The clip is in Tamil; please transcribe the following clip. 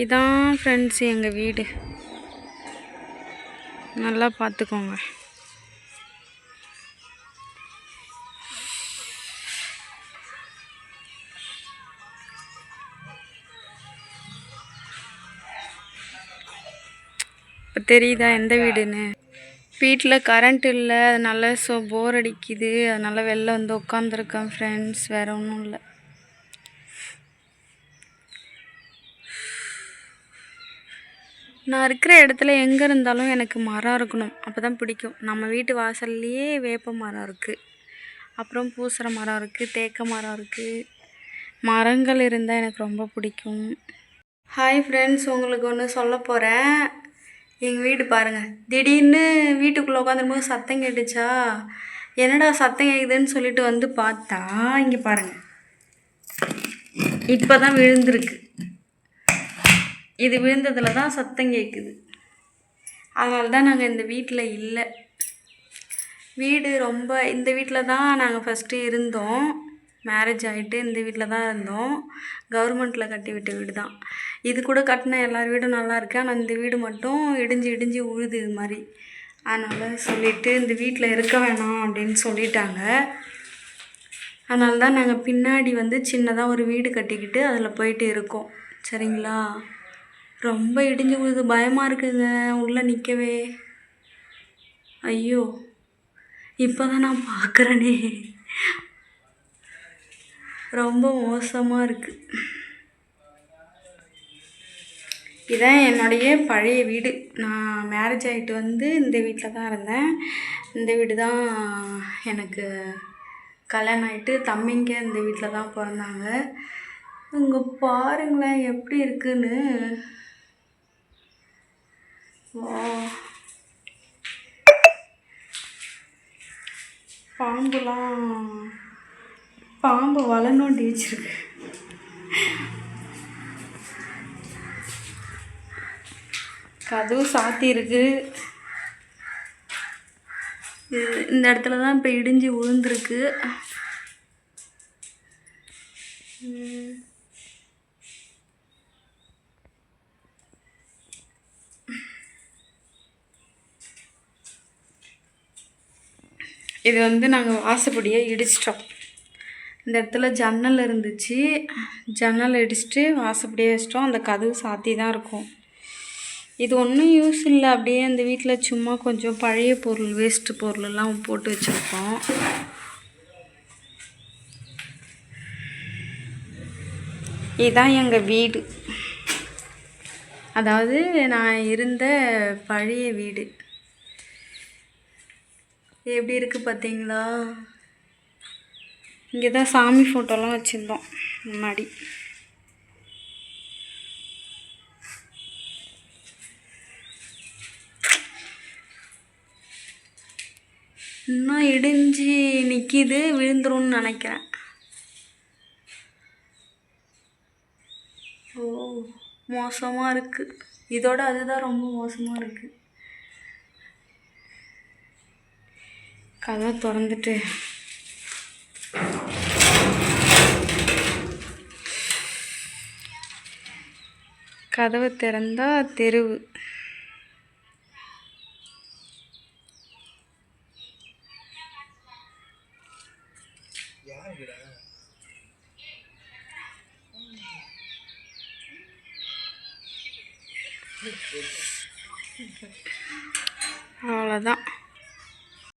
இதான் ஃப்ரெண்ட்ஸ் எங்கள் வீடு. நல்லா பார்த்துக்கோங்க இப்போ தெரியுதா எந்த வீடுன்னு? வீட்டில் கரண்ட் இல்லை அதனால ஸோ போர் அடிக்குது. அதனால் வெளில வந்து உட்காந்துருக்கேன் ஃப்ரெண்ட்ஸ் வேறு ஒன்றும் இல்லை. நான் இருக்கிற இடத்துல எங்கே இருந்தாலும் எனக்கு மரம் இருக்கணும். அப்போ தான் பிடிக்கும். நம்ம வீட்டு வாசல்லையே வேப்ப மரம் இருக்குது அப்புறம் பூசற மரம் இருக்குது தேக்க மரம் இருக்குது மரங்கள் இருந்தால் எனக்கு ரொம்ப பிடிக்கும். ஹாய் ஃப்ரெண்ட்ஸ் உங்களுக்கு ஒன்று சொல்ல போகிறேன் எங்கள் வீடு பாருங்கள் திடீர்னு வீட்டுக்குள்ளே உட்காந்துருக்கும்போது சத்தம் கேட்டுச்சா? என்னடா சத்தம் கேட்குதுன்னு சொல்லிட்டு வந்து பார்த்தா இங்கே பாருங்கள் இப்போ தான் விழுந்திருக்கு. இது விழுந்ததில் தான் சத்தம் கேட்குது அதனால தான் நாங்கள் இந்த வீட்டில் இல்லை. வீடு ரொம்ப இந்த வீட்டில் தான் நாங்கள் ஃபஸ்ட்டு இருந்தோம். மேரேஜ் ஆகிட்டு இந்த வீட்டில் தான் இருந்தோம். கவர்மெண்ட்டில் கட்டி விட்ட வீடு தான். இது கூட கட்டின எல்லார் வீடும் நல்லா இருக்குது ஆனால் இந்த வீடு மட்டும் இடிஞ்சு இடிஞ்சு உழுது இது மாதிரி. அதனால் சொல்லிவிட்டு இந்த வீட்டில் இருக்க வேணாம் அப்படின்னு சொல்லிட்டாங்க. அதனால தான் நாங்கள் பின்னாடி வந்து சின்னதாக ஒரு வீடு கட்டிக்கிட்டு அதில் போயிட்டு இருக்கோம். சரிங்களா? ரொம்ப இடிஞ்சு விழுது பயமாக இருக்குதுங்க. உள்ளே நிற்கவே ஐயோ. இப்போ தான் நான் பார்க்குறேனே. ரொம்ப மோசமாக இருக்குது இதான் என்னுடைய பழைய வீடு. நான் மேரேஜ் ஆகிட்டு வந்து இந்த வீட்டில் தான் இருந்தேன். இந்த வீடு தான் எனக்கு கல்யாணம் ஆகிட்டு தம்பிங்க இந்த வீட்டில் தான் பிறந்தாங்க. அங்கே பாருங்களேன் எப்படி இருக்குன்னு. பாம்புலாம் பாம்பு வளர்ந்தோண்டி வச்சிருக்கு கதவு சாத்தியிருக்கு இந்த இடத்துல தான் இப்போ இடிஞ்சு விழுந்துருக்கு இது வந்து நாங்கள் வாசப்படியை இடிச்சிட்டோம். இந்த இடத்துல ஜன்னல் இருந்துச்சு. ஜன்னல் இடிச்சிட்டு வாசப்படியே வச்சிட்டோம். அந்த கதவு சாத்தி தான் இருக்கும். இது ஒன்றும் யூஸ் இல்லை. அப்படியே அந்த வீட்டில் சும்மா கொஞ்சம் பழைய பொருள் வேஸ்ட்டு பொருளெல்லாம் போட்டு வச்சுருக்கோம். இதுதான் எங்கள் வீடு. அதாவது நான் இருந்த பழைய வீடு. எப்படி இருக்குது பார்த்தீங்களா? இங்கே தான் சாமி ஃபோட்டோலாம் வச்சுருந்தோம் முன்னாடி. இன்னும் இடிஞ்சு நிற்கிது விழுந்துரும்னு நினைக்கிறேன். ஓ மோசமாக இருக்குது இதோட அதுதான் ரொம்ப மோசமாக இருக்குது கதவை திறந்துட்டு. கதவை திறந்தா தெருவு. அவ்வளோதான்